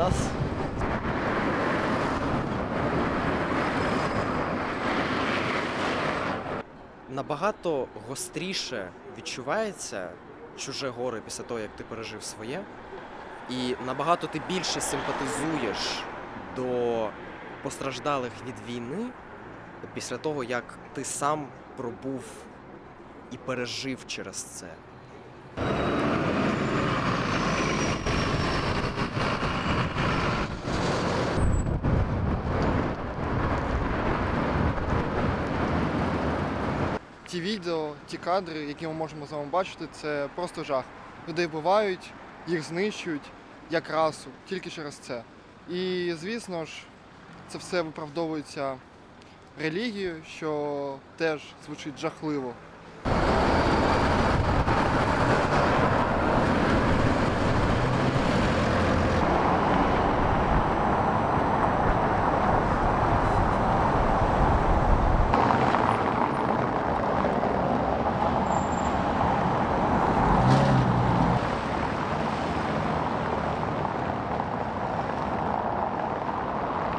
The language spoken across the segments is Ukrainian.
нас. Набагато гостріше відчувається чуже горе після того, як ти пережив своє, і набагато ти більше симпатизуєш до постраждалих від війни після того, як ти сам пробув і пережив через це. Ті відео, ті кадри, які ми можемо з вами бачити, це просто жах. Людей вбивають, їх знищують як расу, тільки через це. І звісно ж, це все виправдовується релігією, що теж звучить жахливо.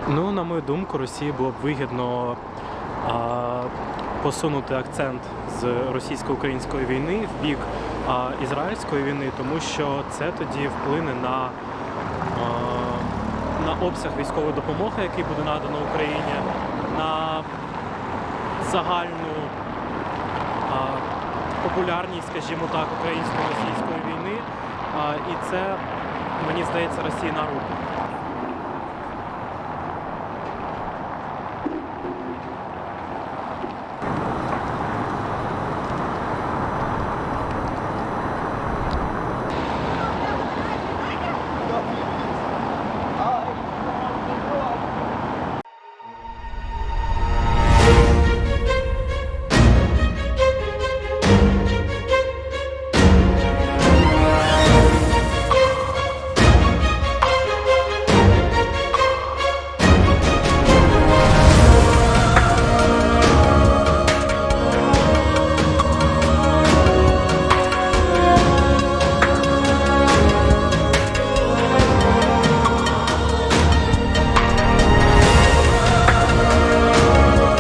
Ну, на мою думку, Росії було б вигідно а, посунути акцент з російсько-української війни в бік а, ізраїльської війни, тому що це тоді вплине на, а, на обсяг військової допомоги, який буде надано Україні, на загальну а, популярність, скажімо так, українсько-російської війни. А, і це, мені здається, Росії на руку.